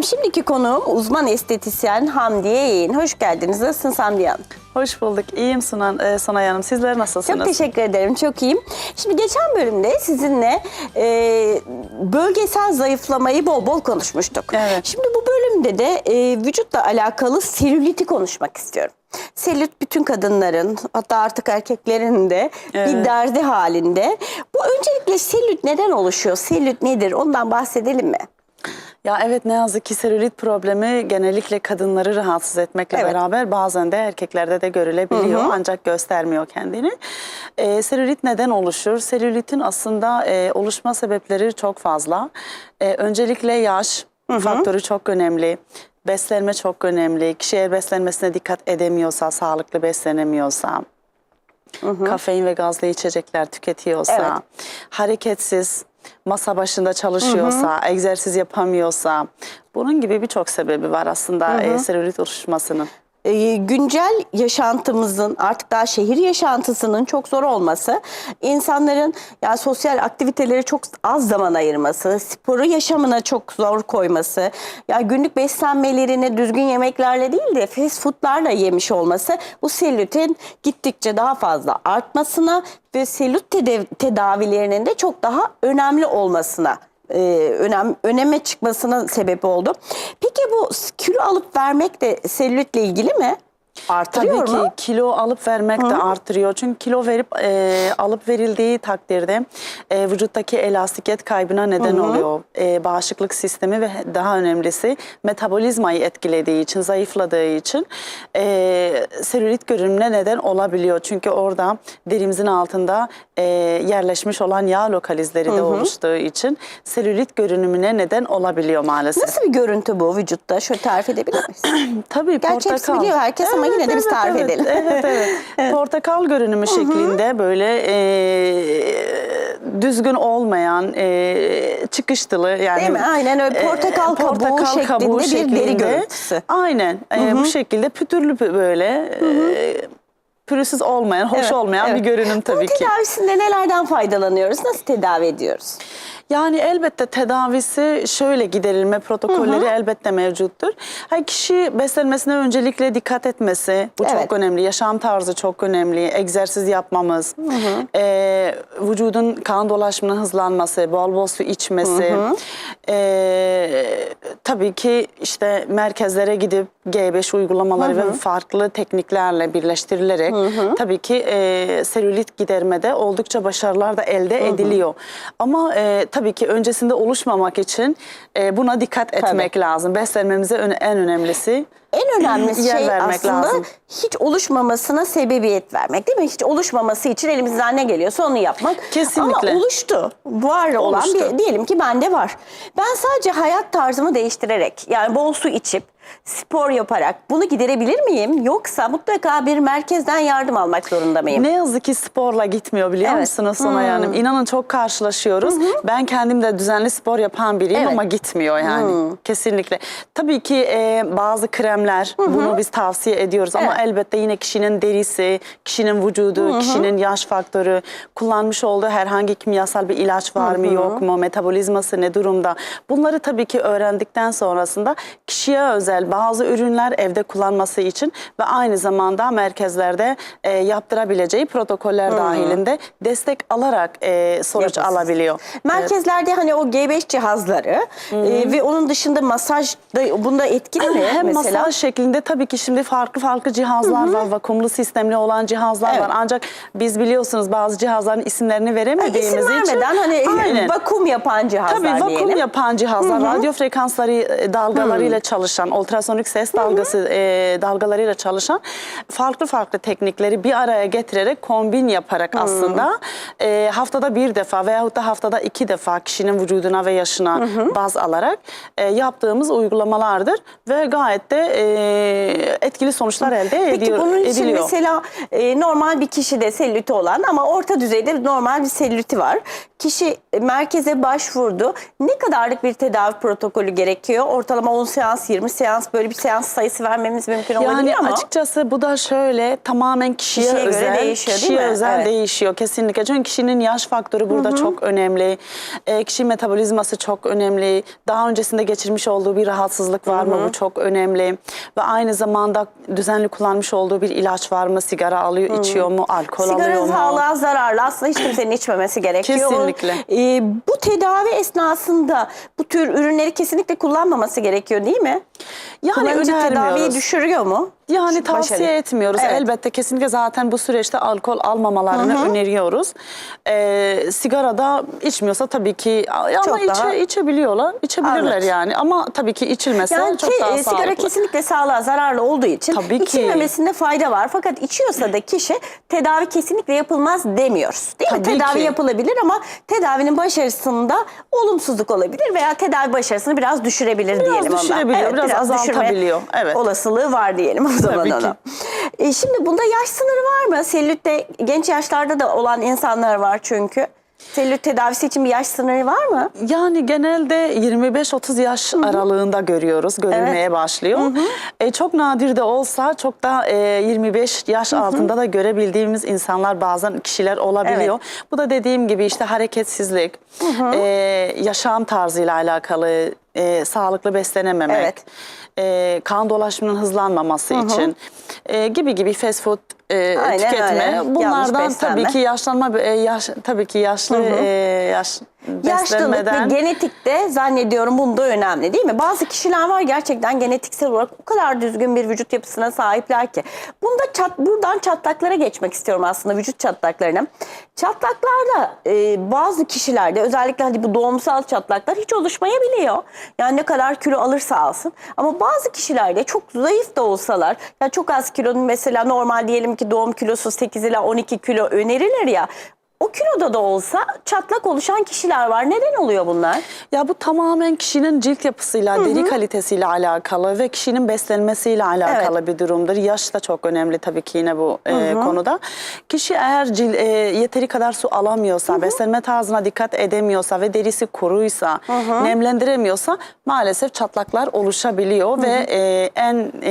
Efendim şimdiki konuğum uzman estetisyen Hamdiye Yeğen. Hoş geldiniz. Nasılsınız Hamdiye Hanım? Hoş bulduk. İyiyim Sunan, e, Sonay Hanım. Sizler nasılsınız? Çok teşekkür ederim. Çok iyiyim. Şimdi geçen bölümde sizinle e, bölgesel zayıflamayı bol bol konuşmuştuk. Evet. Şimdi bu bölümde de e, vücutla alakalı selüliti konuşmak istiyorum. Selülit bütün kadınların hatta artık erkeklerin de bir Evet. derdi halinde. Bu öncelikle selülit neden oluşuyor? Selülit nedir? Ondan bahsedelim mi? Ya evet ne yazık ki selülit problemi genellikle kadınları rahatsız etmekle Evet. beraber bazen de erkeklerde de görülebiliyor ancak göstermiyor kendini. Ee, selülit neden oluşur? Selülitin aslında e, oluşma sebepleri çok fazla. Ee, öncelikle yaş faktörü çok önemli. Beslenme çok önemli. Kişi eğer beslenmesine dikkat edemiyorsa, sağlıklı beslenemiyorsa, kafein ve gazlı içecekler tüketiyorsa, Evet. hareketsiz, masa başında çalışıyorsa, egzersiz yapamıyorsa, bunun gibi birçok sebebi var aslında e, selülit oluşmasının. E, güncel yaşantımızın artık daha şehir yaşantısının çok zor olması, insanların yani sosyal aktivitelere çok az zaman ayırması, sporu yaşamına çok zor koyması, ya günlük beslenmelerini düzgün yemeklerle değil de fast foodlarla yemiş olması bu selülitin gittikçe daha fazla artmasına ve selülit tedav- tedavilerinin de çok daha önemli olmasına e, önem öneme çıkmasına sebep oldu. Peki bu kilo alıp vermek de selülitle ilgili mi? Artırıyor Tabii ki mu? kilo alıp vermek de artırıyor. Çünkü kilo verip e, alıp verildiği takdirde e, vücuttaki elastikiyet kaybına neden oluyor. E, bağışıklık sistemi ve daha önemlisi metabolizmayı etkilediği için, zayıfladığı için e, selülit görünümüne neden olabiliyor. Çünkü orada derimizin altında e, yerleşmiş olan yağ lokalizleri de oluştuğu için selülit görünümüne neden olabiliyor maalesef. Nasıl bir görüntü bu vücutta? Şöyle tarif edebilir miyiz? Tabii Gerçi hepsi portakal. biliyor herkes ama yine de biz tarif evet, edelim. Evet evet. Portakal görünümü şeklinde böyle e, düzgün olmayan e, çıkıştılı yani. Değil mi? Aynen öyle. e, portakal kabuğu şeklinde bir deri görüntüsü. Aynen. E, bu şekilde pütürlü pü- böyle e, pürüzsüz olmayan, hoş Evet, olmayan evet. bir görünüm tabii Bunun ki. tedavisinde nelerden faydalanıyoruz? Nasıl tedavi ediyoruz? Yani elbette tedavisi şöyle giderilme protokolleri elbette mevcuttur. Her kişi beslenmesine öncelikle dikkat etmesi bu Evet. çok önemli. Yaşam tarzı çok önemli. Egzersiz yapmamız, eee, vücudun kan dolaşımının hızlanması, bol bol su içmesi. eee, tabii ki işte merkezlere gidip G5 uygulamaları ve farklı tekniklerle birleştirilerek tabii ki eee selülit gidermede oldukça başarılar da elde ediliyor. Ama eee, tabii ki öncesinde oluşmamak için eee, buna dikkat etmek lazım. Beslenmemize en önemlisi. En önemli Yer şey vermek aslında lazım. hiç oluşmamasına sebebiyet vermek değil mi? Hiç oluşmaması için elimizden ne geliyorsa onu yapmak. Kesinlikle. Ama oluştu. Var olan Oluştu. bir diyelim ki bende var. Ben sadece hayat tarzımı değiştirerek yani bol su içip spor yaparak bunu giderebilir miyim? Yoksa mutlaka bir merkezden yardım almak zorunda mıyım? Ne yazık ki sporla gitmiyor biliyor Evet. musunuz Sonay Hanım? İnanın çok karşılaşıyoruz. Ben kendim de düzenli spor yapan biriyim Evet. ama gitmiyor yani. Kesinlikle. Tabii ki e, bazı kremler bunu biz tavsiye ediyoruz ama Evet. elbette yine kişinin derisi, kişinin vücudu, kişinin yaş faktörü, kullanmış olduğu herhangi kimyasal bir ilaç var mı yok mu, metabolizması ne durumda? Bunları tabii ki öğrendikten sonrasında kişiye özel bazı ürünler evde kullanması için ve aynı zamanda merkezlerde e, yaptırabileceği protokoller dahilinde destek alarak e, sonuç Yapasız. alabiliyor. Merkezlerde hani o G5 cihazları e, ve onun dışında masaj da bunda etkili mi Hem mesela? masaj şeklinde tabii ki şimdi farklı farklı cihazlar var. Vakumlu sistemli olan cihazlar Evet. var. Ancak biz biliyorsunuz bazı cihazların isimlerini Yani veremediğimiz isim için. hani Aynen. vakum yapan cihazlar Tabii vakum diyelim. yapan cihazlar, radyo frekansları e, dalgalarıyla çalışan, ultrasonik ses dalgası e, dalgalarıyla çalışan farklı farklı teknikleri bir araya getirerek kombin yaparak aslında e, haftada bir defa veyahut da haftada iki defa kişinin vücuduna ve yaşına baz alarak e, yaptığımız uygulamalardır ve gayet de e, etkili sonuçlar elde Peki ediyor, bunun için ediliyor. mesela e, normal bir kişide selüliti olan ama orta düzeyde normal bir selüliti var. Kişi merkeze başvurdu. Ne kadarlık bir tedavi protokolü gerekiyor? Ortalama 10 seans, 20 seans seans böyle bir seans sayısı vermemiz mümkün olabilir Yani ama açıkçası bu da şöyle tamamen kişiye, Kişiye göre özel, değişiyor, değil kişiye mi? özel Evet. değişiyor kesinlikle. Çünkü kişinin yaş faktörü burada çok önemli. E, kişi metabolizması çok önemli. Daha öncesinde geçirmiş olduğu bir rahatsızlık var mı? Bu çok önemli. Ve aynı zamanda düzenli kullanmış olduğu bir ilaç var mı? Sigara alıyor, içiyor mu? Alkol alıyor sigara mu? sağlığa zararlı. Aslında hiç kimsenin içmemesi gerekiyor. Kesinlikle. Ee, bu tedavi esnasında bu tür ürünleri kesinlikle kullanmaması gerekiyor değil mi? Yani Kullanıcı tedaviyi önermiyoruz. düşürüyor mu? Yani tavsiye Başarı. etmiyoruz. Evet. Elbette kesinlikle zaten bu süreçte alkol almamalarını öneriyoruz. Ee, sigara da içmiyorsa tabii ki ama Çok içe, daha- içebiliyorlar. içebilirler Evet. yani ama tabii ki içilmese Yani çok ki, daha e, sigara sağlıklı. kesinlikle sağlığa zararlı olduğu için Tabii ki. içilmemesinde fayda var. Fakat içiyorsa da kişi tedavi kesinlikle yapılmaz demiyoruz. Değil mi? Tabii Tedavi ki. yapılabilir ama tedavinin başarısında olumsuzluk olabilir veya tedavi başarısını biraz düşürebilir diyelim. ama. düşürebiliyor, biraz düşürme azaltabiliyor. Evet. Olasılığı var diyelim zaman ona. E, şimdi bunda yaş sınırı var mı? Selülitte genç yaşlarda da olan insanlar var çünkü. Selülit tedavisi için bir yaş sınırı var mı? Yani genelde 25-30 yaş aralığında görüyoruz, görülmeye başlıyor. E, çok nadir de olsa çok da e, 25 yaş altında da görebildiğimiz insanlar bazen kişiler olabiliyor. Bu da dediğim gibi işte hareketsizlik, e, yaşam tarzıyla alakalı, e, sağlıklı beslenememek, Evet. E, kan dolaşımının hızlanmaması için e, gibi gibi fast food e, Aynen tüketme. öyle. Bunlardan tabii ki yaşlanma e, yaş tabii ki yaşlı e, yaş Yaşlılık ve genetikte zannediyorum bunda önemli değil mi? Bazı kişiler var gerçekten genetiksel olarak o kadar düzgün bir vücut yapısına sahipler ki. Bunda çat, buradan çatlaklara geçmek istiyorum aslında vücut çatlaklarına. Çatlaklarda e, bazı kişilerde özellikle hadi bu doğumsal çatlaklar hiç oluşmayabiliyor. Yani ne kadar kilo alırsa alsın. Ama bazı kişilerde çok zayıf da olsalar yani çok az kilonun mesela normal diyelim ki doğum kilosu 8 ila 12 kilo önerilir ya. O kiloda da olsa çatlak oluşan kişiler var. Neden oluyor bunlar? Ya bu tamamen kişinin cilt yapısıyla, deri kalitesiyle alakalı ve kişinin beslenmesiyle alakalı bir durumdur. Yaş da çok önemli tabii ki yine bu e, konuda. Kişi eğer cil, e, yeteri kadar su alamıyorsa, beslenme tarzına dikkat edemiyorsa ve derisi kuruysa, nemlendiremiyorsa maalesef çatlaklar oluşabiliyor ve e, en e,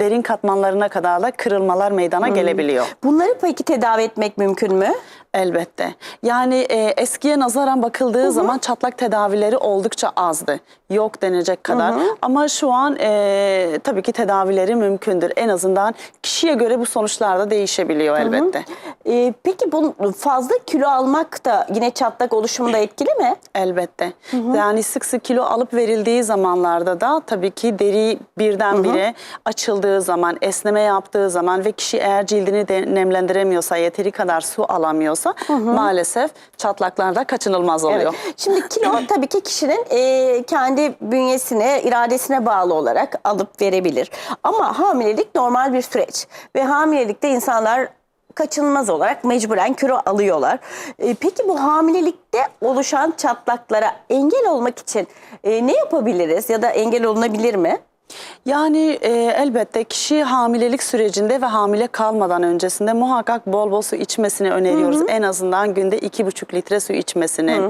derin katmanlarına kadar da kırılmalar meydana gelebiliyor. Bunları peki tedavi etmek mümkün mü? Elbette. Yani e, eskiye nazaran bakıldığı zaman çatlak tedavileri oldukça azdı. Yok denecek kadar. Ama şu an e, tabii ki tedavileri mümkündür. En azından kişiye göre bu sonuçlar da değişebiliyor elbette. Ee, peki bu fazla kilo almak da yine çatlak oluşumunda etkili mi? Elbette. Yani sık sık kilo alıp verildiği zamanlarda da tabii ki deri birdenbire açıldığı zaman, esneme yaptığı zaman ve kişi eğer cildini de nemlendiremiyorsa, yeteri kadar su alamıyorsa maalesef çatlaklarda kaçınılmaz oluyor. Evet. Şimdi kilo tabii ki kişinin e, kendi bünyesine, iradesine bağlı olarak alıp verebilir. Ama hamilelik normal bir süreç. Ve hamilelikte insanlar kaçınılmaz olarak mecburen kilo alıyorlar. E, peki bu hamilelikte oluşan çatlaklara engel olmak için e, ne yapabiliriz ya da engel olunabilir mi? Yani e, elbette kişi hamilelik sürecinde ve hamile kalmadan öncesinde muhakkak bol bol su içmesini öneriyoruz. En azından günde iki buçuk litre su içmesini,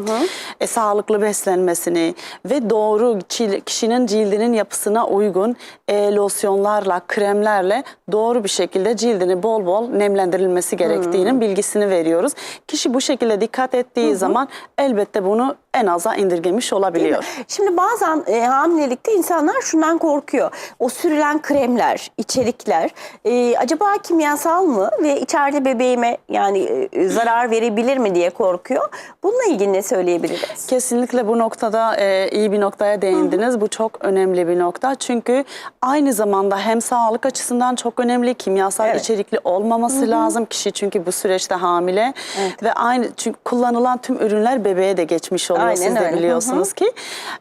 e, sağlıklı beslenmesini ve doğru kişinin cildinin yapısına uygun e, losyonlarla, kremlerle doğru bir şekilde cildini bol bol nemlendirilmesi gerektiğinin bilgisini veriyoruz. Kişi bu şekilde dikkat ettiği zaman elbette bunu en aza indirgemiş olabiliyor. Şimdi bazen e, hamilelikte insanlar şundan korkuyor. O sürülen kremler, içerikler e, acaba kimyasal mı ve içeride bebeğime yani e, zarar verebilir mi diye korkuyor. Bununla ilgili ne söyleyebiliriz? Kesinlikle bu noktada e, iyi bir noktaya değindiniz. Bu çok önemli bir nokta. Çünkü aynı zamanda hem sağlık açısından çok önemli, kimyasal Evet. içerikli olmaması lazım. Kişi çünkü bu süreçte hamile ve aynı çünkü kullanılan tüm ürünler bebeğe de geçmiş oluyor. Aynen Siz de öyle. Hı hı. biliyorsunuz ki.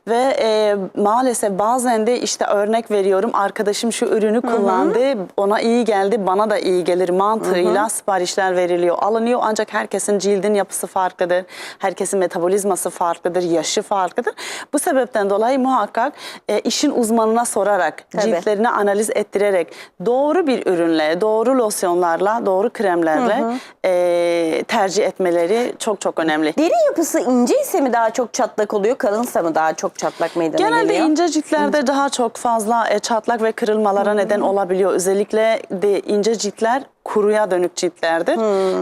Ve e, maalesef bazen de işte örnek veriyorum arkadaşım şu ürünü kullandı, ona iyi geldi, bana da iyi gelir mantığıyla siparişler veriliyor, alınıyor. Ancak herkesin cildin yapısı farklıdır. Herkesin metabolizması farklıdır, yaşı farklıdır. Bu sebepten dolayı muhakkak e, işin uzmanına sorarak, Tabii. ciltlerini analiz ettirerek doğru bir ürünle, doğru losyonlarla, doğru kremlerle e, tercih etmeleri çok çok önemli. Deri yapısı ince ise mi daha daha çok çatlak oluyor? Kalınsa mı daha çok çatlak meydana Genelde geliyor? ince ciltlerde daha çok fazla e, çatlak ve kırılmalara neden olabiliyor. Özellikle de ince ciltler kuruya dönük ciltlerdir.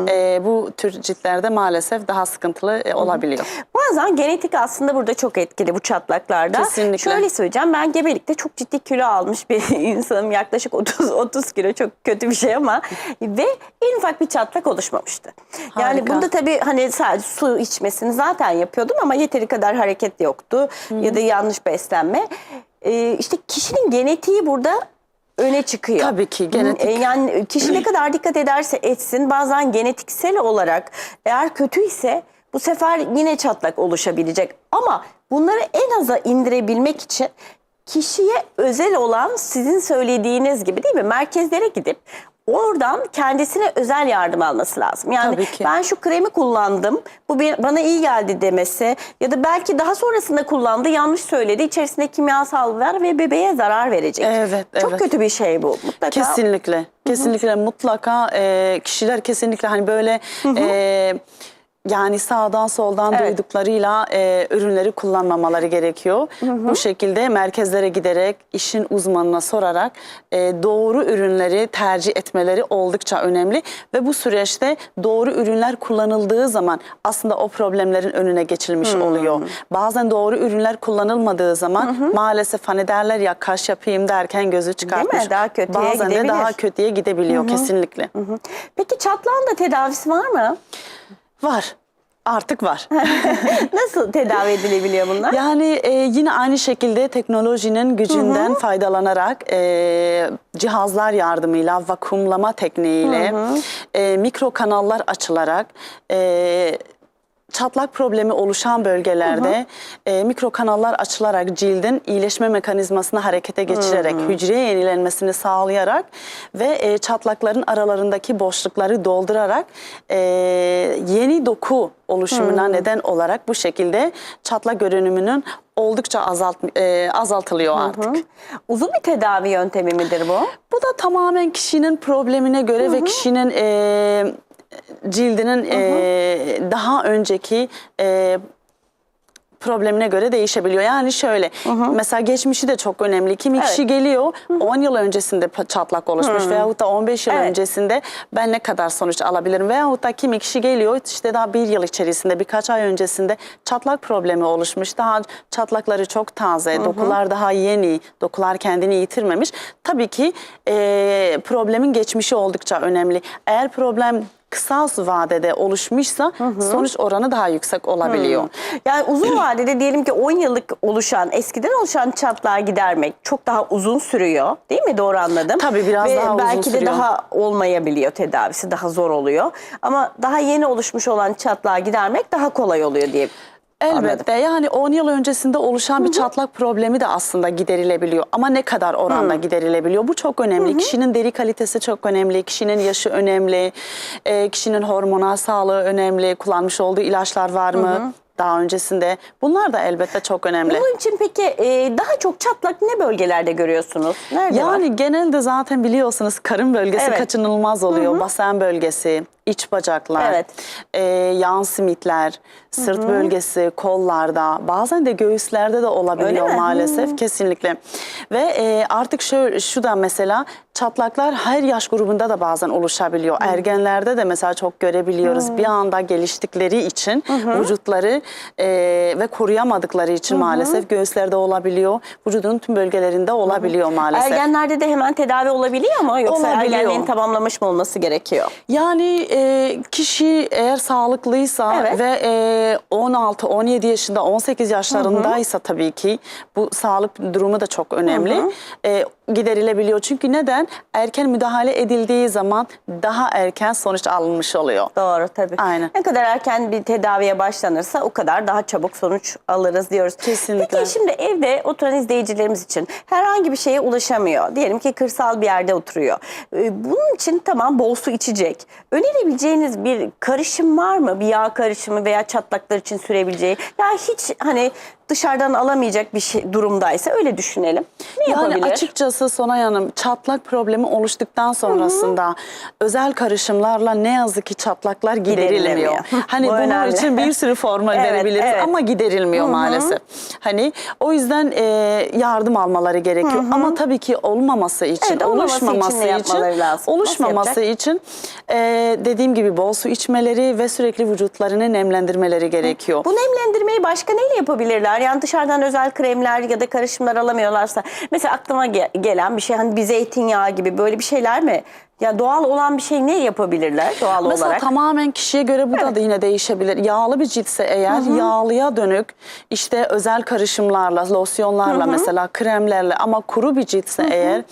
E, bu tür ciltlerde maalesef daha sıkıntılı e, olabiliyor. Bazen genetik aslında burada çok etkili bu çatlaklarda. Kesinlikle. Şöyle söyleyeceğim ben gebelikte çok ciddi kilo almış bir insanım. Yaklaşık 30 30 kilo çok kötü bir şey ama ve en ufak bir çatlak oluşmamıştı. Yani Harika. bunda tabii hani sadece su içmesini zaten yapıyordum ama yeteri kadar hareket yoktu ya da yanlış beslenme. Ee, işte kişinin genetiği burada öne çıkıyor. Tabii ki, genetik. E, Yani kişi ne kadar dikkat ederse etsin bazen genetiksel olarak eğer kötüyse bu sefer yine çatlak oluşabilecek. Ama bunları en aza indirebilmek için kişiye özel olan sizin söylediğiniz gibi değil mi? Merkezlere gidip oradan kendisine özel yardım alması lazım. Yani ben şu kremi kullandım, bu bir- bana iyi geldi demesi ya da belki daha sonrasında kullandı, yanlış söyledi, içerisinde kimyasal var ve bebeğe zarar verecek. Evet, Çok evet. kötü bir şey bu. Mutlaka Kesinlikle. Kesinlikle mutlaka e, kişiler kesinlikle hani böyle e, yani sağdan soldan Evet. duyduklarıyla e, ürünleri kullanmamaları gerekiyor. Bu şekilde merkezlere giderek işin uzmanına sorarak e, doğru ürünleri tercih etmeleri oldukça önemli ve bu süreçte doğru ürünler kullanıldığı zaman aslında o problemlerin önüne geçilmiş oluyor. Bazen doğru ürünler kullanılmadığı zaman maalesef hani derler ya kaş yapayım derken gözü çıkartmış. Daha kötüye Bazen de gidebilir. daha kötüye gidebiliyor kesinlikle. Peki çatlağın da tedavisi var mı? Var. Artık var. Nasıl tedavi edilebiliyor bunlar? Yani e, yine aynı şekilde teknolojinin gücünden faydalanarak e, cihazlar yardımıyla, vakumlama tekniğiyle, e, mikro kanallar açılarak e, çatlak problemi oluşan bölgelerde e, mikro kanallar açılarak cildin iyileşme mekanizmasını harekete geçirerek, hücre yenilenmesini sağlayarak ve e, çatlakların aralarındaki boşlukları doldurarak e, yeni doku oluşumuna neden olarak bu şekilde çatlak görünümünün oldukça azalt, e, azaltılıyor artık. Uzun bir tedavi yöntemi midir bu? Bu da tamamen kişinin problemine göre ve kişinin e, cildinin e, daha önceki e, problemine göre değişebiliyor. Yani şöyle mesela geçmişi de çok önemli. Kimi Evet. kişi geliyor 10 yıl öncesinde çatlak oluşmuş veyahut da 15 yıl Evet. öncesinde ben ne kadar sonuç alabilirim veyahut da kimi kişi geliyor işte daha bir yıl içerisinde birkaç ay öncesinde çatlak problemi oluşmuş. Daha çatlakları çok taze, dokular daha yeni, dokular kendini yitirmemiş. Tabii ki e, problemin geçmişi oldukça önemli. Eğer problem kısa vadede oluşmuşsa sonuç oranı daha yüksek olabiliyor. Yani uzun vadede diyelim ki 10 yıllık oluşan, eskiden oluşan çatlağı gidermek çok daha uzun sürüyor. Değil mi? Doğru anladım. Tabii, biraz Ve daha uzun belki de sürüyor. daha olmayabiliyor tedavisi, daha zor oluyor. Ama daha yeni oluşmuş olan çatlağı gidermek daha kolay oluyor diye. Elbette. Yani 10 yıl öncesinde oluşan bir çatlak problemi de aslında giderilebiliyor. Ama ne kadar oranda giderilebiliyor? Bu çok önemli. Kişinin deri kalitesi çok önemli, kişinin yaşı önemli, e, kişinin hormonal sağlığı önemli, kullanmış olduğu ilaçlar var mı? Daha öncesinde bunlar da elbette çok önemli. Bunun için peki e, daha çok çatlak ne bölgelerde görüyorsunuz? Nerede var? Yani genelde zaten biliyorsunuz karın bölgesi Evet. kaçınılmaz oluyor. Basen bölgesi, iç bacaklar, Evet. e, yan simitler, sırt bölgesi, kollarda, bazen de göğüslerde de olabiliyor Öyle mi? maalesef kesinlikle. Ve e, artık şu, şu da mesela çatlaklar her yaş grubunda da bazen oluşabiliyor. Ergenlerde de mesela çok görebiliyoruz. Bir anda geliştikleri için vücutları e, ve koruyamadıkları için maalesef göğüslerde olabiliyor. Vücudun tüm bölgelerinde olabiliyor maalesef. Ergenlerde de hemen tedavi olabiliyor mu? Yoksa Olabiliyor. ergenliğin tamamlamış mı olması gerekiyor? Yani e, kişi eğer sağlıklıysa Evet. ve e, 16, 17 yaşında, 18 yaşlarındaysa tabii ki bu sağlık durumu da çok önemli. E, giderilebiliyor. Çünkü neden? Erken müdahale edildiği zaman daha erken sonuç alınmış oluyor. Doğru tabii. Aynen. Ne kadar erken bir tedaviye başlanırsa o kadar daha çabuk sonuç alırız diyoruz. Kesinlikle. Peki şimdi evde oturan izleyicilerimiz için herhangi bir şeye ulaşamıyor. Diyelim ki kırsal bir yerde oturuyor. Ee, Bunun için tamam bol su içecek. Önerebileceğiniz bir karışım var mı? Bir yağ karışımı veya çatlaklar için sürebileceği. Ya hiç hani dışarıdan alamayacak bir şey durumdaysa öyle düşünelim. Ne Yani yapabilir? açıkçası Sonay Hanım çatlak problemi oluştuktan sonrasında özel karışımlarla ne yazık ki çatlaklar giderilmiyor. Hani Bu bunun önemli. için bir sürü formül Evet, verebiliriz evet. ama giderilmiyor maalesef. Hani o yüzden e, yardım almaları gerekiyor. Ama tabii ki olmaması için, Evet, için oluşmaması için, yapmaları lazım? Oluşmaması için e, dediğim gibi bol su içmeleri ve sürekli vücutlarını nemlendirmeleri gerekiyor. Bu nemlendirmeyi başka neyle yapabilirler? Yani dışarıdan özel kremler ya da karışımlar alamıyorlarsa. Mesela aklıma ge- gelen bir şey hani bir zeytinyağı gibi böyle bir şeyler mi? Ya doğal olan bir şey ne yapabilirler doğal Mesela olarak? tamamen kişiye göre bu da yine değişebilir. Yağlı bir ciltse eğer yağlıya dönük işte özel karışımlarla, losyonlarla mesela kremlerle ama kuru bir ciltse eğer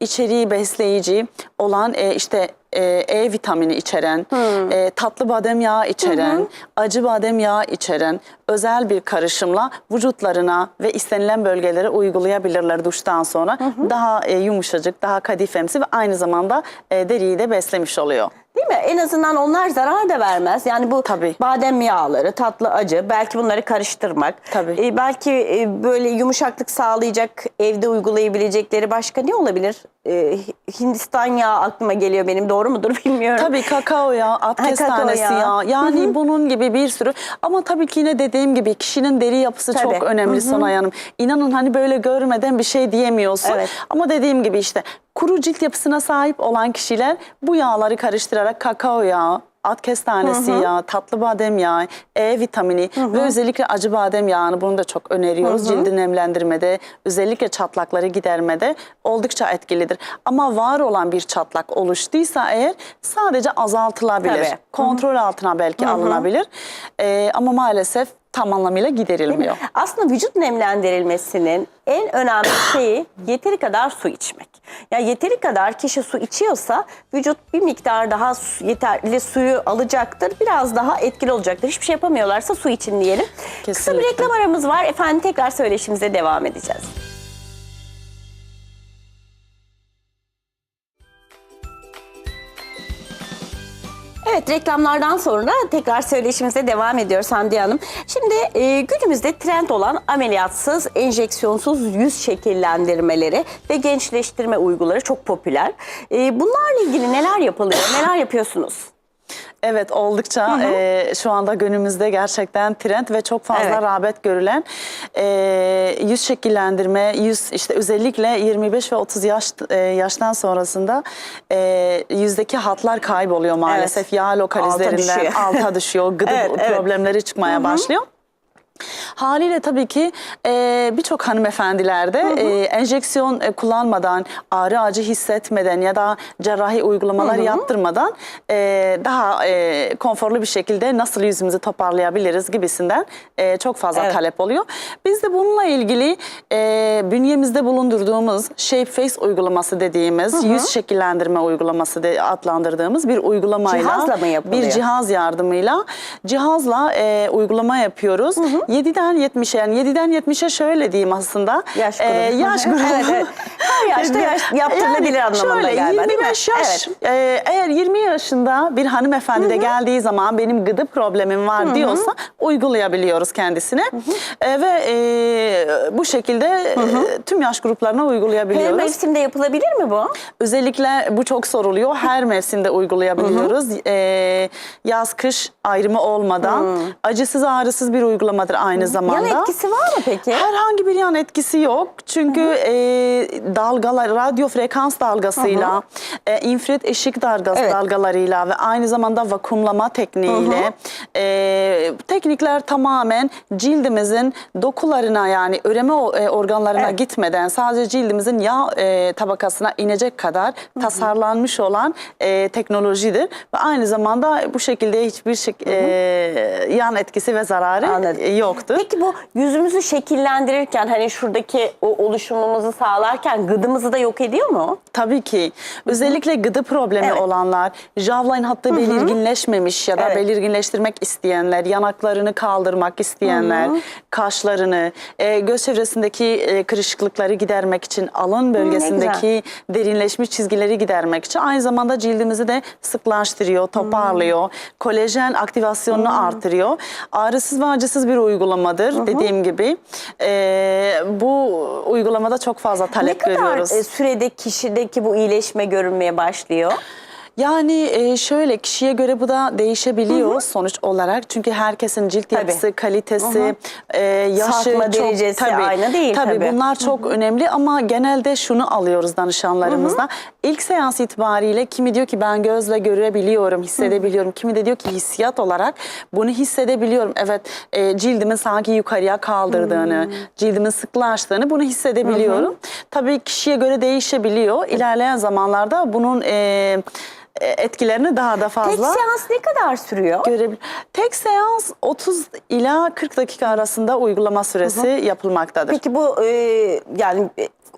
içeriği besleyici olan e, işte e, E vitamini içeren, e, tatlı badem yağı içeren, acı badem yağı içeren özel bir karışımla vücutlarına ve istenilen bölgelere uygulayabilirler duştan sonra. Daha e, yumuşacık, daha kadifemsi ve aynı zamanda e, deriyi de beslemiş oluyor. Değil mi? En azından onlar zarar da vermez. Yani bu Tabii. badem yağları, tatlı acı, belki bunları karıştırmak. Tabii. e, belki e, böyle yumuşaklık sağlayacak, evde uygulayabilecekleri başka ne olabilir? E, Hindistan yağı aklıma geliyor benim. Doğru mudur bilmiyorum. Tabii kakao yağı, at Ha, kestanesi kakao yağı. yağı. Yani bunun gibi bir sürü. Ama tabii ki yine dediğim gibi kişinin deri yapısı Tabii. çok önemli Sonay Hanım. İnanın hani böyle görmeden bir şey diyemiyorsun. Evet. Ama dediğim gibi işte kuru cilt yapısına sahip olan kişiler bu yağları karıştırarak kakao yağı, at kestanesi yağı, tatlı badem yağı, E vitamini ve özellikle acı badem yağını bunu da çok öneriyoruz. Cildi nemlendirmede, özellikle çatlakları gidermede oldukça etkilidir. Ama var olan bir çatlak oluştuysa eğer sadece azaltılabilir. Tabii. Kontrol altına belki alınabilir. Ee, ama maalesef tam anlamıyla giderilmiyor. Aslında vücut nemlendirilmesinin en önemli şeyi yeteri kadar su içmek. Yani yeteri kadar kişi su içiyorsa vücut bir miktar daha su- yeterli suyu alacaktır. Biraz daha etkili olacaktır. Hiçbir şey yapamıyorlarsa su için diyelim. Kısa bir Kesinlikle. reklam aramız var. Efendim tekrar söyleşimize devam edeceğiz. Evet reklamlardan sonra tekrar söyleşimize devam ediyoruz Hande Hanım. Şimdi e, günümüzde trend olan ameliyatsız, enjeksiyonsuz yüz şekillendirmeleri ve gençleştirme uyguları çok popüler. E, bunlarla ilgili neler yapılıyor, neler yapıyorsunuz? Evet oldukça e, şu anda günümüzde gerçekten trend ve çok fazla Evet. rağbet görülen e, yüz şekillendirme, yüz işte özellikle 25 ve 30 yaş e, yaştan sonrasında e, yüzdeki hatlar kayboluyor maalesef. Evet. Yağ Alta lokalizlerinden düşüyor. alta düşüyor, gıdı Evet, evet. problemleri çıkmaya başlıyor. Haliyle tabii ki e, birçok hanımefendilerde e, enjeksiyon e, kullanmadan, ağrı acı hissetmeden ya da cerrahi uygulamalar yaptırmadan e, daha e, konforlu bir şekilde nasıl yüzümüzü toparlayabiliriz gibisinden e, çok fazla Evet. talep oluyor. Biz de bununla ilgili e, bünyemizde bulundurduğumuz Shape Face uygulaması dediğimiz yüz şekillendirme uygulaması de adlandırdığımız bir uygulamayla Cihazla mı yapılıyor? bir cihaz yardımıyla cihazla e, uygulama yapıyoruz. 7'den 70'e yani 7'den 70'e şöyle diyeyim aslında. Yaş E, grubu. yaş grubu. Evet, evet. Her yaşta yaş- yaptırılabilir anlamında şöyle, galiba, değil mi? 25 yaş. e, eğer 20 yaşında bir hanımefendi de geldiği zaman benim gıdı problemim var diyorsa uygulayabiliyoruz kendisine. E, ve e, bu şekilde e, tüm yaş gruplarına Her uygulayabiliyoruz. mevsimde yapılabilir mi bu? Özellikle bu çok soruluyor. Her mevsimde uygulayabiliyoruz. Ee, yaz kış ayrımı olmadan acısız ağrısız bir uygulamadır aynı zamanda. Yan etkisi var mı peki? Herhangi bir yan etkisi yok. Çünkü e, dalgalar, radyo frekans dalgasıyla, e, infrared ışık dalgası Evet. dalgalarıyla ve aynı zamanda vakumlama tekniğiyle e, teknikler tamamen cildimizin dokularına yani üreme o- e, organlarına Evet. gitmeden sadece cildimizin yağ e, tabakasına inecek kadar tasarlanmış olan e, teknolojidir ve aynı zamanda bu şekilde hiçbir şey, e, yan etkisi ve zararı Anladım. e, yoktur. Peki bu yüzümüzü şekillendirirken hani şuradaki o oluşumumuzu sağlarken gıdımızı da yok ediyor mu? Tabii ki. Özellikle gıdı problemi Evet. olanlar, jawline hattı belirginleşmemiş ya da Evet. belirginleştirmek isteyenler, yanaklarını kaldırmak isteyenler, kaşlarını, e, göz çevresindeki e, kırışıklıkları gidermek için, alın bölgesindeki derinleşmiş çizgileri gidermek için aynı zamanda cildimizi de sıklaştırıyor, toparlıyor, kolajen aktivasyonunu artırıyor. Ağrısız ve acısız bir uygulamadır dediğim gibi. Ee, bu uygulamada çok fazla Ne talep kadar görüyoruz. e, sürede kişideki bu iyileşme görünmeye başlıyor? Yani e, şöyle kişiye göre bu da değişebiliyor sonuç olarak. Çünkü herkesin cilt Tabii. yapısı, kalitesi, e, yaşı Sarkma çok derecesi aynı değil Tabii, tabii. bunlar çok önemli ama genelde şunu alıyoruz danışanlarımızdan. İlk seans itibariyle kimi diyor ki ben gözle görebiliyorum, hissedebiliyorum. Kimi de diyor ki hissiyat olarak bunu hissedebiliyorum. Evet e, cildimin sanki yukarıya kaldırdığını, cildimin sıklaştığını bunu hissedebiliyorum. Tabii kişiye göre değişebiliyor. İlerleyen zamanlarda bunun e, etkilerini daha da Tek fazla seans ne kadar sürüyor? görebilir. Tek seans 30 ila 40 dakika arasında uygulama süresi yapılmaktadır. Peki bu e, yani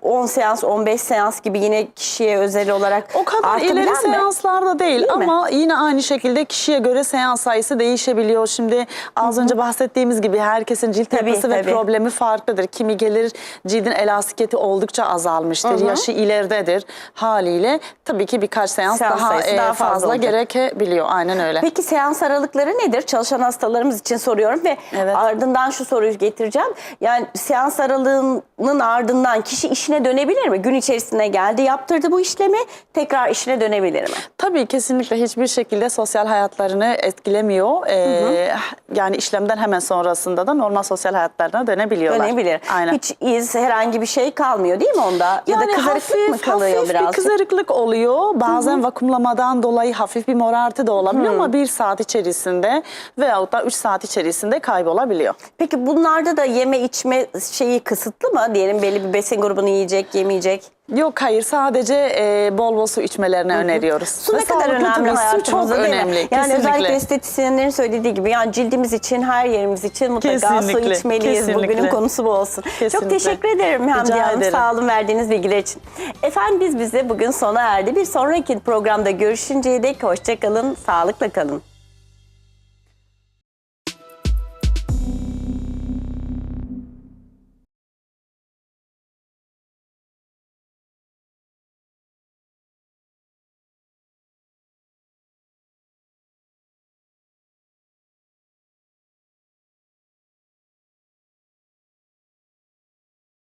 10 seans, 15 seans gibi yine kişiye özel olarak O kadar artabilen ileri mi? seanslarda değil, mi? ama yine aynı şekilde kişiye göre seans sayısı değişebiliyor. Şimdi az önce bahsettiğimiz gibi herkesin cilt Tabii, yapısı ve tabii. problemi farklıdır. Kimi gelir cildin elastikiyeti oldukça azalmıştır, yaşı ileridedir haliyle. Tabii ki birkaç seans, Seans daha, sayısı e, daha fazla fazla, olacak. gerekebiliyor. Aynen öyle. Peki seans aralıkları nedir? Çalışan hastalarımız için soruyorum ve Evet. ardından şu soruyu getireceğim. Yani seans aralığının ardından kişi işine dönebilir mi? Gün içerisinde geldi, yaptırdı bu işlemi, tekrar işine dönebilir mi? Tabii kesinlikle hiçbir şekilde sosyal hayatlarını etkilemiyor. Ee, yani işlemden hemen sonrasında da normal sosyal hayatlarına dönebiliyorlar. Dönebilir. Aynen. Hiç iz, herhangi bir şey kalmıyor değil mi onda? ya da kızarıklık mı kalıyor hafif birazcık? bir kızarıklık oluyor. Bazen vakumlamadan dolayı hafif bir morartı da olabiliyor ama bir saat içerisinde veyahut da üç saat içerisinde kaybolabiliyor. Peki bunlarda da yeme içme şeyi kısıtlı mı? Diyelim belli bir besin grubunu yiyecek, yemeyecek. Yok hayır sadece e, bol bol su içmelerini öneriyoruz. Su Ve ne kadar sağlıklı önemli tabii, su çok hayatımızda değil mi? önemli. Yani kesinlikle. özellikle estetisyenlerin söylediği gibi yani cildimiz için, her yerimiz için mutlaka su Kesinlikle, içmeliyiz. kesinlikle. Bugünün konusu bu olsun. Çok Kesinlikle. teşekkür ederim Hamdi Rica Hanım. ederim. Sağ olun verdiğiniz bilgiler için. Efendim biz bize bugün sona erdi. Bir sonraki programda görüşünceye dek hoşçakalın, sağlıkla kalın.